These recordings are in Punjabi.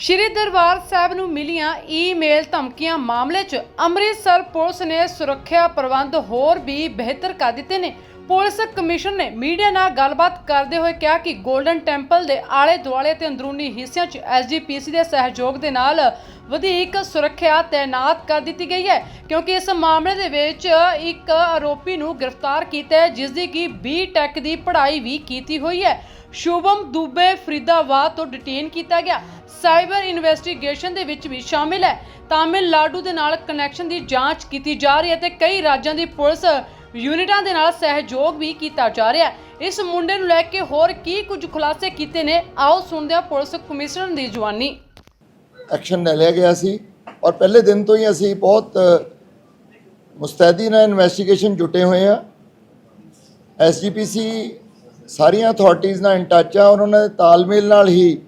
ਸ਼੍ਰੀ ਦਰਬਾਰ ਸਾਹਿਬ ਨੂੰ ਮਿਲੀਆਂ ਈਮੇਲ ਧਮਕੀਆਂ ਮਾਮਲੇ 'ਚ ਅੰਮ੍ਰਿਤਸਰ ਪੁਲਿਸ ਨੇ ਸੁਰੱਖਿਆ ਪ੍ਰਬੰਧ ਹੋਰ ਵੀ ਬਿਹਤਰ ਕਰ ਦਿੱਤੇ ਨੇ। ਪੁਲਿਸ ਕਮਿਸ਼ਨ ਨੇ ਮੀਡੀਆ ਨਾਲ ਗੱਲਬਾਤ ਕਰਦੇ ਹੋਏ ਕਿਹਾ ਕਿ 골ਡਨ ਟੈਂਪਲ ਦੇ ਆਲੇ ਦੁਆਲੇ ਤੇ ਅੰਦਰੂਨੀ ਹਿੱਸਿਆਂ 'ਚ ਐਸਜੀਪੀਸੀ ਦੇ ਸਹਿਯੋਗ ਦੇ ਨਾਲ ਵਧੇਕ ਸੁਰੱਖਿਆ ਤਾਇਨਾਤ ਕਰ ਦਿੱਤੀ ਗਈ ਹੈ, ਕਿਉਂਕਿ ਇਸ ਮਾਮਲੇ ਦੇ ਵਿੱਚ ਇੱਕ ਆਰੋਪੀ ਨੂੰ ਗ੍ਰਿਫਤਾਰ ਕੀਤਾ ਹੈ ਜਿਸ ਦੀ ਕਿ ਬੀ ਟੈਕ ਦੀ ਪੜ੍ਹਾਈ ਵੀ ਕੀਤੀ ਹੋਈ ਹੈ। ਸ਼ੁਭਮ ਦੁਬੇ ਫਰੀਦਾਬਾਦ ਤੋਂ ਡਿਟੇਨ ਕੀਤਾ ਗਿਆ। ਸਾਈਬਰ ਇਨਵੈਸਟੀਗੇਸ਼ਨ ਦੇ ਵਿੱਚ ਵੀ ਸ਼ਾਮਿਲ ਹੈ। ਤਾਮਿਲਨਾਡੂ ਦੇ ਨਾਲ ਕਨੈਕਸ਼ਨ ਦੀ ਜਾਂਚ ਕੀਤੀ ਜਾ ਰਹੀ ਹੈ ਤੇ ਕਈ ਰਾਜਾਂ ਦੀ ਪੁਲਿਸ ਯੂਨਿਟਾਂ ਦੇ ਨਾਲ ਸਹਿਯੋਗ ਵੀ ਕੀਤਾ ਜਾ ਰਿਹਾ ਹੈ। ਇਸ ਮੁੰਡੇ ਨੂੰ ਲੈ ਕੇ ਹੋਰ ਕੀ ਕੁਝ ਖੁਲਾਸੇ ਕੀਤੇ ਨੇ, ਆਓ ਸੁਣਦੇ ਹਾਂ ਪੁਲਿਸ ਕਮਿਸ਼ਨਰ ਦੀ ਜਵਾਨੀ। ਐਕਸ਼ਨ ਲੈ ਲਿਆ ਗਿਆ ਸੀ ਔਰ ਪਹਿਲੇ ਦਿਨ ਤੋਂ ਹੀ ਅਸੀਂ ਬਹੁਤ ਮੁਸਤੈਦੀ ਨਾਲ ਇਨਵੈਸਟੀਗੇਸ਼ਨ ਜੁਟੇ ਹੋਏ ਆ ਐਸਜੀਪੀਸੀ ਸਾਰੀਆਂ ਅਥਾਰਟੀਆਂ ਨਾਲ ਇਨ ਟੱਚ ਆ ਔਰ ਉਹਨਾਂ ਦੇ ਤਾਲਮੇਲ ਨਾਲ ਹੀ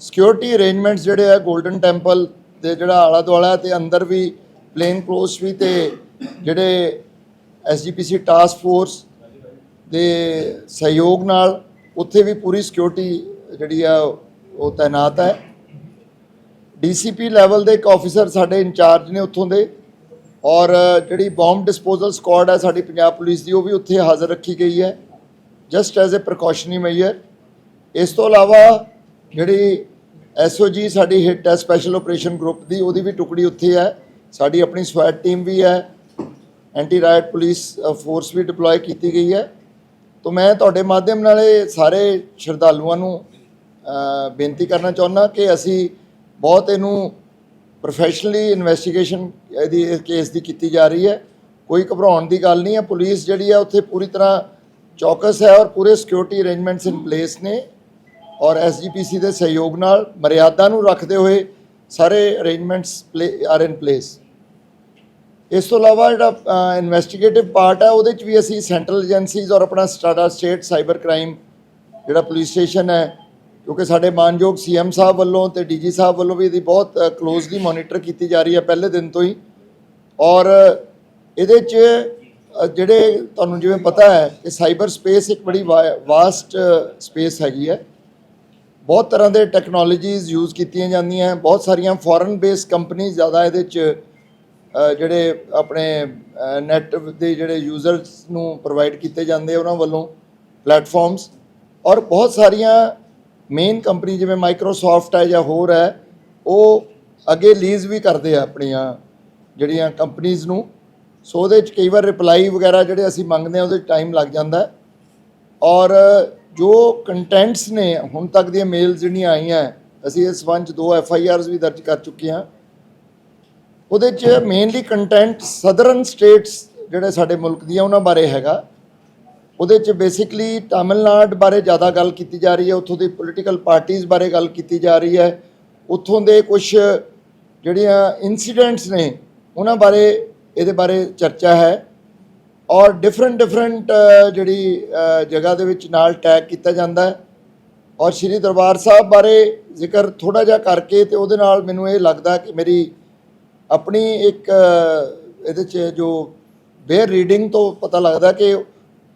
ਸਿਕਿਉਰਿਟੀ ਅਰੇਂਜਮੈਂਟਸ ਜਿਹੜੇ ਆ 골ਡਨ ਟੈਂਪਲ ਦੇ ਜਿਹੜਾ ਆਲਾ ਦੁਆਲਾ ਤੇ ਅੰਦਰ ਵੀ ਪਲੇਨ ਕਲੋਸ ਵੀ ਤੇ ਜਿਹੜੇ ਐਸਜੀਪੀਸੀ ਟਾਸਕ ਫੋਰਸ ਦੇ ਸਹਿਯੋਗ ਨਾਲ ਉੱਥੇ ਵੀ ਪੂਰੀ ਸਿਕਿਉਰਿਟੀ ਜਿਹੜੀ ਆ, ਉਹ ਤਾਇਨਾਤ ਹੈ। ਡੀਸੀਪੀ ਲੈਵਲ ਦੇ ਇੱਕ ਆਫੀਸਰ ਸਾਡੇ ਇੰਚਾਰਜ ਨੇ ਉੱਥੋਂ ਦੇ ਔਰ ਜਿਹੜੀ ਬੰਬ ਡਿਸਪੋਜ਼ਲ ਸਕੁਆਡ ਹੈ ਸਾਡੀ ਪੰਜਾਬ ਪੁਲਿਸ ਦੀ, ਉਹ ਵੀ ਉੱਥੇ ਹਾਜ਼ਰ ਰੱਖੀ ਗਈ ਹੈ just as a precautionary measure ਇਸ ਤੋਂ ਇਲਾਵਾ ਜਿਹੜੀ ਐਸਓਜੀ ਸਾਡੀ ਹਿੱਟ ਹੈ ਸਪੈਸ਼ਲ ਆਪਰੇਸ਼ਨ ਗਰੁੱਪ ਦੀ, ਉਹਦੀ ਵੀ ਟੁਕੜੀ ਉੱਥੇ ਹੈ। ਸਾਡੀ ਆਪਣੀ ਸਵੈਟ ਟੀਮ ਵੀ ਹੈ। ਐਂਟੀ ਰਾਇਟ ਪੁਲਿਸ ਫੋਰਸ ਵੀ ਡਿਪਲੋਏ ਕੀਤੀ ਗਈ ਹੈ। ਤੋਂ ਮੈਂ ਤੁਹਾਡੇ ਮਾਧਿਅਮ ਨਾਲ ਇਹ ਸਾਰੇ ਸ਼ਰਧਾਲੂਆਂ ਨੂੰ ਬੇਨਤੀ ਕਰਨਾ ਚਾਹੁੰਦਾ ਕਿ ਅਸੀਂ ਬਹੁਤ ਇਹਨੂੰ ਪ੍ਰੋਫੈਸ਼ਨਲੀ ਇਨਵੈਸਟੀਗੇਸ਼ਨ ਇਹਦੀ, ਇਸ ਕੇਸ ਦੀ ਕੀਤੀ ਜਾ ਰਹੀ ਹੈ। ਕੋਈ ਘਬਰਾਉਣ ਦੀ ਗੱਲ ਨਹੀਂ ਹੈ। ਪੁਲਿਸ ਜਿਹੜੀ ਹੈ ਉੱਥੇ ਪੂਰੀ ਤਰ੍ਹਾਂ ਚੌਕਸ ਹੈ ਔਰ ਪੂਰੇ ਸਿਕਿਉਰਿਟੀ ਅਰੇਂਜਮੈਂਟਸ ਇਨ ਪਲੇਸ ਨੇ ਔਰ ਐਸਜੀਪੀਸੀ ਦੇ ਸਹਿਯੋਗ ਨਾਲ ਮਰਿਆਦਾ ਨੂੰ ਰੱਖਦੇ ਹੋਏ ਸਾਰੇ ਅਰੇਂਜਮੈਂਟਸ ਆਰ ਇਨ ਪਲੇਸ ਇਸ ਤੋਂ ਇਲਾਵਾ ਜਿਹੜਾ ਇਨਵੈਸਟੀਗੇਟਿਵ ਪਾਰਟ ਹੈ, ਉਹਦੇ ਚ ਵੀ ਅਸੀਂ ਸੈਂਟਰਲ ਏਜੰਸੀਜ਼ ਔਰ ਆਪਣਾ ਸਟਾਟਾ ਸਟੇਟ ਸਾਈਬਰ ਕ੍ਰਾਈਮ ਜਿਹੜਾ ਪੁਲਿਸ ਸਟੇਸ਼ਨ ਹੈ, ਕਿਉਂਕਿ ਸਾਡੇ ਮਾਨਯੋਗ ਸੀਐਮ ਸਾਹਿਬ ਵੱਲੋਂ ਤੇ ਡੀਜੀ ਸਾਹਿਬ ਵੱਲੋਂ ਵੀ ਇਹਦੀ ਬਹੁਤ ਕਲੋਜ਼ਲੀ ਮੋਨੀਟਰ ਕੀਤੀ ਜਾ ਰਹੀ ਹੈ ਪਹਿਲੇ ਦਿਨ ਤੋਂ ਹੀ। ਔਰ ਇਹਦੇ ਚ ਜਿਹੜੇ ਤੁਹਾਨੂੰ ਜਿਵੇਂ ਪਤਾ ਹੈ ਕਿ ਸਾਈਬਰ ਸਪੇਸ ਇੱਕ ਬੜੀ ਵਾਸਟ ਸਪੇਸ ਹੈਗੀ ਹੈ। ਬਹੁਤ ਤਰ੍ਹਾਂ ਦੇ ਟੈਕਨੋਲੋਜੀਜ਼ ਯੂਜ਼ ਕੀਤੀਆਂ ਜਾਂਦੀਆਂ ਬਹੁਤ ਸਾਰੀਆਂ ਫੋਰਨ ਬੇਸ ਕੰਪਨੀ ਜ਼ਿਆਦਾ ਇਹਦੇ ਚ ਜਿਹੜੇ ਆਪਣੇ ਨੈਟ ਦੇ ਜਿਹੜੇ ਯੂਜ਼ਰਸ ਨੂੰ ਪ੍ਰੋਵਾਈਡ ਕੀਤੇ ਜਾਂਦੇ ਉਹਨਾਂ ਵੱਲੋਂ ਪਲੇਟਫਾਰਮਸ ਔਰ ਬਹੁਤ ਸਾਰੀਆਂ ਮੇਨ ਕੰਪਨੀ ਜਿਵੇਂ ਮਾਈਕਰੋਸਾਫਟ ਹੈ ਜਾਂ ਹੋਰ ਹੈ, ਉਹ ਅੱਗੇ ਲੀਜ਼ ਵੀ ਕਰਦੇ ਆ ਆਪਣੀਆਂ ਜਿਹੜੀਆਂ ਕੰਪਨੀਆਂ ਨੂੰ। ਸੋ ਉਹਦੇ ਚ ਕਈ ਵਾਰ ਰਿਪਲਾਈ ਵਗੈਰਾ ਜਿਹੜੇ ਅਸੀਂ ਮੰਗਦੇ ਆ ਉਹਦੇ ਟਾਈਮ ਲੱਗ ਜਾਂਦਾ ਔਰ ਜੋ ਕੰਟੈਂਟਸ ਨੇ, ਹੁਣ ਤੱਕ ਦੀਆਂ ਮੇਲਸ ਜਿਹੜੀਆਂ ਆਈਆਂ, ਅਸੀਂ ਇਸ ਸੰਬੰਧ 'ਚ ਦੋ ਐਫ ਆਈ ਆਰਸ ਵੀ ਦਰਜ ਕਰ ਚੁੱਕੇ ਹਾਂ। ਉਹਦੇ 'ਚ ਮੇਨਲੀ ਕੰਟੈਂਟ ਸਦਰਨ ਸਟੇਟਸ ਜਿਹੜੇ ਸਾਡੇ ਮੁਲਕ ਦੀਆਂ ਉਹਨਾਂ ਬਾਰੇ ਹੈਗਾ। ਉਹਦੇ 'ਚ ਬੇਸਿਕਲੀ ਤਾਮਿਲਨਾਡ ਬਾਰੇ ਜ਼ਿਆਦਾ ਗੱਲ ਕੀਤੀ ਜਾ ਰਹੀ ਹੈ, ਉੱਥੋਂ ਦੀ ਪੋਲੀਟੀਕਲ ਪਾਰਟੀਆਂ ਬਾਰੇ ਗੱਲ ਕੀਤੀ ਜਾ ਰਹੀ ਹੈ। ਉੱਥੋਂ ਦੇ ਕੁਝ ਜਿਹੜੀਆਂ ਇਨਸੀਡੈਂਟਸ ਨੇ, ਉਹਨਾਂ ਬਾਰੇ ਇਹਦੇ ਬਾਰੇ ਚਰਚਾ ਹੈ। ਔਰ ਡਿਫਰੈਂਟ ਡਿਫਰੈਂਟ ਜਿਹੜੀ ਜਗ੍ਹਾ ਦੇ ਵਿੱਚ ਨਾਲ ਟੈਗ ਕੀਤਾ ਜਾਂਦਾ ਹੈ। ਔਰ ਸ਼੍ਰੀ ਦਰਬਾਰ ਸਾਹਿਬ ਬਾਰੇ ਜ਼ਿਕਰ ਥੋੜਾ ਜਿਹਾ ਕਰਕੇ ਤੇ ਉਹਦੇ ਨਾਲ ਮੈਨੂੰ ਇਹ ਲੱਗਦਾ ਕਿ ਮੇਰੀ ਆਪਣੀ ਇੱਕ ਇਹਦੇ 'ਚ ਜੋ ਬੇਅਰ ਰੀਡਿੰਗ ਤੋਂ ਪਤਾ ਲੱਗਦਾ ਕਿ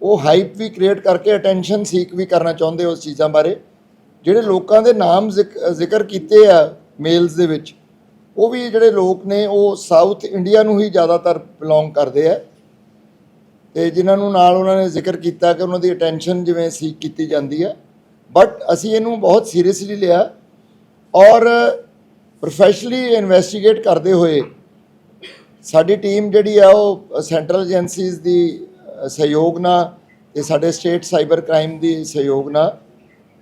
ਉਹ ਹਾਈਪ ਵੀ ਕ੍ਰੀਏਟ ਕਰਕੇ ਅਟੈਂਸ਼ਨ ਸੀਕ ਵੀ ਕਰਨਾ ਚਾਹੁੰਦੇ ਉਸ ਚੀਜ਼ਾਂ ਬਾਰੇ। ਜਿਹੜੇ ਲੋਕਾਂ ਦੇ ਨਾਮ ਜ਼ਿਕ- ਜ਼ਿਕਰ ਕੀਤੇ ਆ ਮੇਲਸ ਦੇ ਵਿੱਚ, ਉਹ ਵੀ ਜਿਹੜੇ ਲੋਕ ਨੇ, ਉਹ ਸਾਊਥ ਇੰਡੀਆ ਨੂੰ ਹੀ ਜ਼ਿਆਦਾਤਰ ਬਿਲੋਂਗ ਕਰਦੇ ਆ। ਤੇ ਜਿਨ੍ਹਾਂ ਨੂੰ ਨਾਲ ਉਹਨਾਂ ਨੇ ਜ਼ਿਕਰ ਕੀਤਾ ਕਿ ਉਹਨਾਂ ਦੀ ਅਟੈਂਸ਼ਨ ਜਿਵੇਂ ਸੀਕ ਕੀਤੀ ਜਾਂਦੀ ਹੈ ਬਟ ਅਸੀਂ ਇਹਨੂੰ ਬਹੁਤ ਸੀਰੀਅਸਲੀ ਲਿਆ। ਔਰ ਪ੍ਰੋਫੈਸ਼ਨਲੀ ਇਨਵੈਸਟੀਗੇਟ ਕਰਦੇ ਹੋਏ ਸਾਡੀ ਟੀਮ ਜਿਹੜੀ ਆ ਉਹ ਸੈਂਟਰਲ ਏਜੰਸੀਜ਼ ਦੀ ਸਹਿਯੋਗ ਨਾਲ ਤੇ ਸਾਡੇ ਸਟੇਟ ਸਾਈਬਰ ਕ੍ਰਾਈਮ ਦੀ ਸਹਿਯੋਗ ਨਾਲ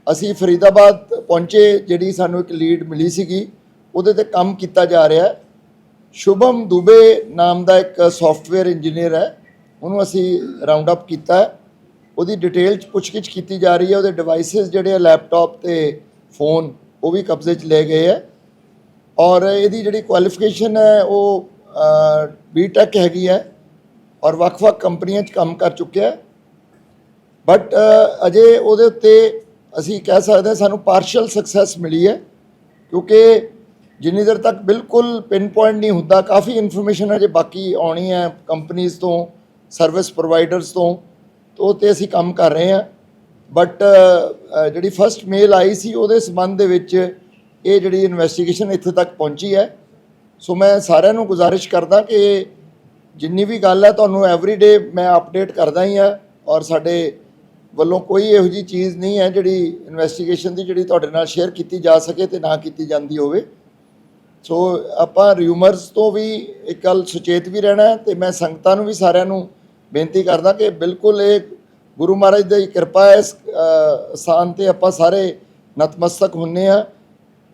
ਅਸੀਂ ਫਰੀਦਾਬਾਦ ਪਹੁੰਚੇ, ਜਿਹੜੀ ਸਾਨੂੰ ਇੱਕ ਲੀਡ ਮਿਲੀ ਸੀਗੀ। ਉਹਦੇ ਤੇ ਕੰਮ ਕੀਤਾ ਜਾ ਰਿਹਾ ਹੈ। ਸ਼ੁਭਮ ਦੁਬੇ ਨਾਮ ਦਾ ਇੱਕ ਸੌਫਟਵੇਅਰ ਇੰਜੀਨੀਅਰ ਹੈ। ਉਹਨੂੰ ਅਸੀਂ ਰਾਉਂਡ ਅਪ ਕੀਤਾ ਉਹਦੀ ਡਿਟੇਲ ਚ ਪੁੱਛਗਿੱਛ ਕੀਤੀ ਜਾ ਰਹੀ ਹੈ। ਉਹਦੇ ਡਿਵਾਈਸਸ ਜਿਹੜੇ ਆ ਲੈਪਟਾਪ ਤੇ ਫੋਨ ਉਹ ਵੀ ਕਬਜ਼ੇ 'ਚ ਲਏ ਗਏ ਹੈ। ਔਰ ਇਹਦੀ ਜਿਹੜੀ ਕੁਆਲੀਫਿਕੇਸ਼ਨ ਹੈ, ਉਹ ਬੀਟੈਕ ਹੈਗੀ ਹੈ ਔਰ ਵੱਖ-ਵੱਖ ਕੰਪਨੀਆਂ 'ਚ ਕੰਮ ਕਰ ਚੁੱਕਿਆ ਬਟ ਅਜੇ ਉਹਦੇ ਉੱਤੇ ਅਸੀਂ ਕਹਿ ਸਕਦੇ ਹਾਂ ਸਾਨੂੰ ਪਾਰਸ਼ਲ ਸਕਸੈਸ ਮਿਲੀ ਹੈ, ਕਿਉਂਕਿ ਜਿੰਨੀ ਦੇਰ ਤੱਕ ਬਿਲਕੁਲ ਪਿਨ ਪੁਆਇੰਟ ਨਹੀਂ ਹੁੰਦਾ, ਕਾਫੀ ਇਨਫੋਰਮੇਸ਼ਨ ਅਜੇ ਬਾਕੀ ਆਉਣੀ ਹੈ ਕੰਪਨੀਆਂ ਤੋਂ ਸਰਵਿਸ ਪ੍ਰੋਵਾਈਡਰਸ ਤੋਂ ਉਹ ਤੇ ਅਸੀਂ ਕੰਮ ਕਰ ਰਹੇ ਹਾਂ। ਬਟ ਜਿਹੜੀ ਫਰਸਟ ਮੇਲ ਆਈ ਸੀ, ਉਹਦੇ ਸੰਬੰਧ ਦੇ ਵਿੱਚ ਇਹ ਜਿਹੜੀ ਇਨਵੈਸਟੀਗੇਸ਼ਨ ਇੱਥੇ ਤੱਕ ਪਹੁੰਚੀ ਹੈ। ਸੋ ਮੈਂ ਸਾਰਿਆਂ ਨੂੰ ਗੁਜ਼ਾਰਿਸ਼ ਕਰਦਾ ਕਿ ਜਿੰਨੀ ਵੀ ਗੱਲ ਹੈ ਤੁਹਾਨੂੰ ਐਵਰੀਡੇ ਮੈਂ ਅਪਡੇਟ ਕਰਦਾ ਹੀ ਆ ਔਰ ਸਾਡੇ ਵੱਲੋਂ ਕੋਈ ਇਹੋ ਜੀ ਚੀਜ਼ ਨਹੀਂ ਹੈ ਜਿਹੜੀ ਇਨਵੈਸਟੀਗੇਸ਼ਨ ਦੀ ਜਿਹੜੀ ਤੁਹਾਡੇ ਨਾਲ ਸ਼ੇਅਰ ਕੀਤੀ ਜਾ ਸਕੇ ਤੇ ਨਾ ਕੀਤੀ ਜਾਂਦੀ ਹੋਵੇ। ਸੋ ਆਪਾਂ ਰਿਊਮਰਸ ਤੋਂ ਵੀ ਇੱਕ ਗੱਲ ਸੁਚੇਤ ਵੀ ਰਹਿਣਾ ਹੈ ਤੇ ਮੈਂ ਸੰਗਤਾਂ ਨੂੰ ਵੀ ਸਾਰਿਆਂ ਨੂੰ ਬੇਨਤੀ ਕਰਦਾ ਕਿ ਬਿਲਕੁਲ ਇਹ ਗੁਰੂ ਮਹਾਰਾਜ ਦੀ ਕਿਰਪਾ ਹੈ, ਇਸ ਸਥਾਨ ਤੇ ਆਪਾਂ ਸਾਰੇ ਨਤਮਸਤਕ ਹੁੰਨੇ ਆ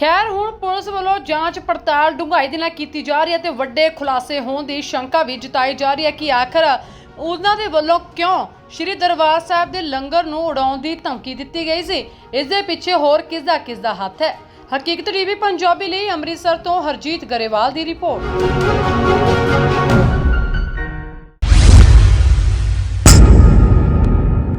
ਖੈਰ, ਹੁਣ ਪੁਲਿਸ ਵੱਲੋਂ ਜਾਂਚ ਪੜਤਾਲ ਡੂੰਘਾਈ ਦੇ ਨਾਲ ਕੀਤੀ ਜਾ ਰਹੀ ਹੈ ਤੇ ਵੱਡੇ ਖੁਲਾਸੇ ਹੋਣ ਦੀ ਸ਼ੰਕਾ ਵੀ ਜਤਾਈ ਜਾ ਰਹੀ ਹੈ ਕਿ ਆਖਰ ਉਹਨਾਂ ਦੇ ਵੱਲੋਂ ਕਿਉਂ ਸ਼੍ਰੀ ਦਰਬਾਰ ਸਾਹਿਬ ਦੇ ਲੰਗਰ ਨੂੰ ਉਡਾਉਣ ਦੀ ਧਮਕੀ ਦਿੱਤੀ ਗਈ ਸੀ? ਇਸ ਦੇ ਪਿੱਛੇ ਹੋਰ ਕਿਸ ਦਾ ਕਿਸ ਦਾ ਹੱਥ ਹੈ? ਹਕੀਕਤ ਟੀਵੀ, ਪੰਜਾਬੀ ਲਈ ਅੰਮ੍ਰਿਤਸਰ ਤੋਂ ਹਰਜੀਤ ਗਰੇਵਾਲ ਦੀ ਰਿਪੋਰਟ।